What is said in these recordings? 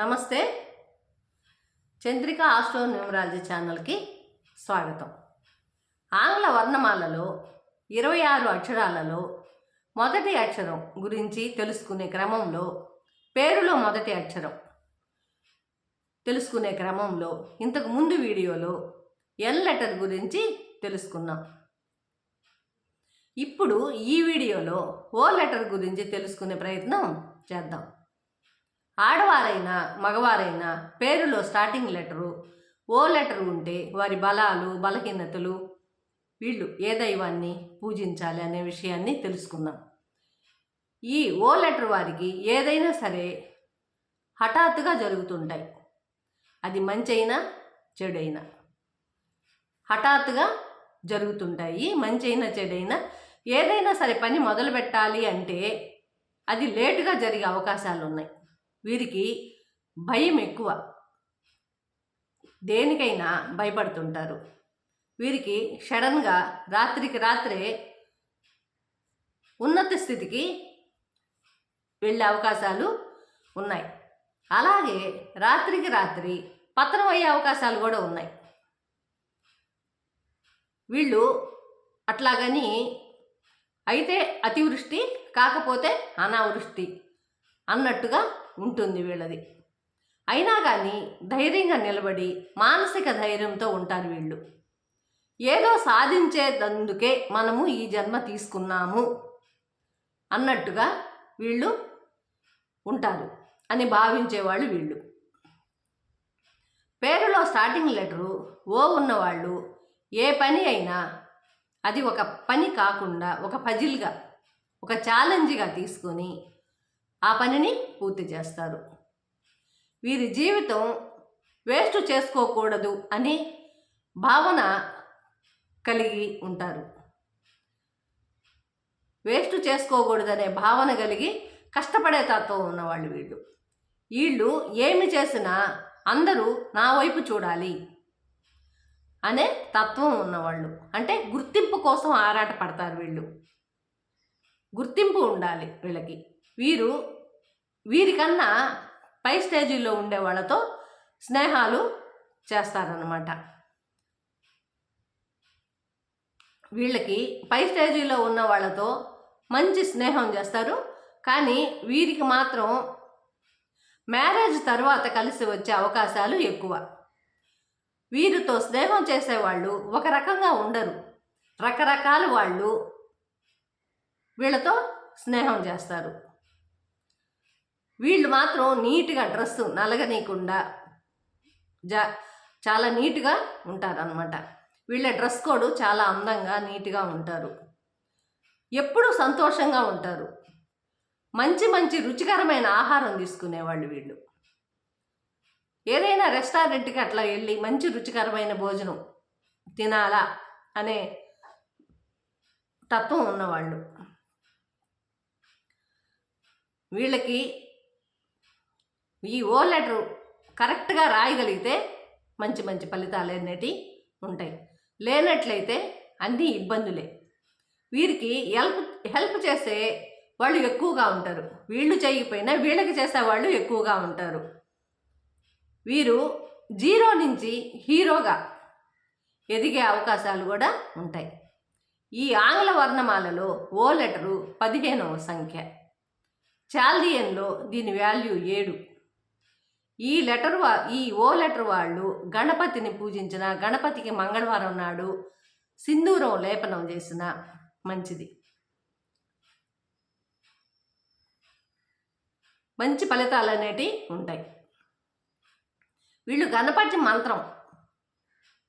నమస్తే. Chandrika astro numerology ఛానల్కి స్వాగతం. ఆంగ్ల వర్ణమాలలో ఇరవై ఆరు అక్షరాలలో మొదటి అక్షరం గురించి తెలుసుకునే క్రమంలో పేరులో మొదటి అక్షరం. తెలుసుకునే క్రమంలో ఇంతకు ముందు వీడియోలో ఎల్ లెటర్ గురించి తెలుసుకున్నాం. ఇప్పుడు ఈ వీడియోలో ఓ లెటర్ గురించి తెలుసుకునే ప్రయత్నం చేద్దాం. ఆడవారైనా మగవారైనా పేరులో స్టార్టింగ్ లెటరు ఓ లెటర్ ఉంటే వారి బలాలు బలహీనతలు వీళ్ళు ఏ దైవాన్ని పూజించాలి అనే విషయాన్ని తెలుసుకుందాం. ఈ ఓ లెటర్ వారికి ఏదైనా సరే హఠాత్తుగా జరుగుతుంటాయి. అది మంచైనా చెడైనా? హఠాత్తుగా జరుగుతుంటాయి. మంచైనా చెడైనా? ఏదైనా సరే పని మొదలు పెట్టాలి అంటే అది లేటుగా జరిగే అవకాశాలు ఉన్నాయి వీరికి భయం ఎక్కువ. దేనికైనా భయపడుతుంటారు. వీరికి సడన్గా రాత్రికి రాత్రే ఉన్నత స్థితికి వెళ్ళే అవకాశాలు ఉన్నాయి. అలాగే రాత్రికి రాత్రి పతనం అయ్యే అవకాశాలు కూడా ఉన్నాయి. వీళ్ళు అట్లాగని అయితే అతివృష్టి కాకపోతే అనావృష్టి. అన్నట్టుగా ఉంటుంది వీళ్ళది. అయినా కానీ ధైర్యంగా నిలబడి మానసిక ధైర్యంతో ఉంటారు వీళ్ళు. ఏదో సాధించేదందుకే మనము ఈ జన్మ తీసుకున్నాము అన్నట్టుగా వీళ్ళు ఉంటారు అని భావించేవాళ్ళు వీళ్ళు. పేరులో స్టార్టింగ్ లెటరు ఓ ఉన్నవాళ్ళు ఏ పని అయినా అది ఒక పని కాకుండా ఒక పజిల్గా ఒక ఛాలెంజ్గా తీసుకొని ఆ పనిని పూర్తి చేస్తారు. వీరి జీవితం వేస్ట్ చేసుకోకూడదు అని భావన కలిగి ఉంటారు. వేస్ట్ చేసుకోకూడదనే భావన కలిగి కష్టపడే తత్వం ఉన్నవాళ్ళు వీళ్ళు. వీళ్ళు ఏమి చేసినా అందరూ నా వైపు చూడాలి అనే తత్వం ఉన్నవాళ్ళు. అంటే గుర్తింపు కోసం ఆరాట పడతారు వీళ్ళు. గుర్తింపు ఉండాలి వీళ్ళకి. వీరు వీరికన్నా పై స్టేజీలో ఉండే వాళ్ళతో స్నేహాలు చేస్తారనమాట వీళ్ళకి పై స్టేజీలో ఉన్న వాళ్ళతో మంచి స్నేహం చేస్తారు. కానీ వీరికి మాత్రం మ్యారేజ్ తర్వాత కలిసి వచ్చే అవకాశాలు ఎక్కువ. వీరితో స్నేహం చేసేవాళ్ళు ఒక రకంగా ఉండరు. రకరకాల వాళ్ళు వీళ్ళతో స్నేహం చేస్తారు. వీళ్ళు మాత్రం నీట్గా డ్రెస్సు నలగనీయకుండా జా చాలా నీట్గా ఉంటారనమాట వీళ్ళ డ్రెస్ కోడ్ చాలా అందంగా నీట్గా ఉంటారు. ఎప్పుడూ సంతోషంగా ఉంటారు. మంచి మంచి రుచికరమైన ఆహారం తీసుకునేవాళ్ళు వీళ్ళు. ఏదైనా రెస్టారెంట్కి అట్లా వెళ్ళి మంచి రుచికరమైన భోజనం తినాలా అనే తత్వం ఉన్నవాళ్ళు. వీళ్ళకి ఈ ఓ లెటర్ కరెక్ట్గా రాయగలిగితే మంచి మంచి ఫలితాలు అనేటివి ఉంటాయి. లేనట్లయితే అన్నీ ఇబ్బందులే. వీరికి హెల్ప్ హెల్ప్ చేసే వాళ్ళు ఎక్కువగా ఉంటారు. వీళ్ళు చేయకపోయినా వీళ్ళకి చేసేవాళ్ళు ఎక్కువగా ఉంటారు. వీరు జీరో నుంచి హీరోగా ఎదిగే అవకాశాలు కూడా ఉంటాయి. ఈ ఆంగ్ల వర్ణమాలలో ఓ లెటరు పదిహేనవ సంఖ్య. చాల్దియన్లో దీని వాల్యూ ఏడు. ఈ లెటర్ వా ఈ ఓ లెటర్ వాళ్ళు గణపతిని పూజించిన గణపతికి మంగళవారం నాడు సింధూరం లేపనం చేసిన మంచిది. మంచి ఫలితాలు అనేటివి ఉంటాయి. వీళ్ళు గణపతి మంత్రం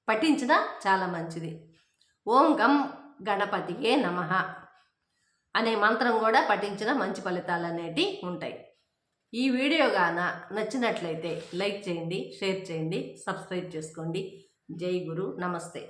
పఠించిన చాలా మంచిది. ఓం గం గణపతియే నమ అనే మంత్రం కూడా పఠించిన మంచి ఫలితాలు అనేటివి ఉంటాయి. ఈ వీడియో గాన నచ్చినట్లయితే లైక్ చేయండి షేర్ చేయండి సబ్స్క్రైబ్ చేసుకోండి. జై గురు నమస్తే.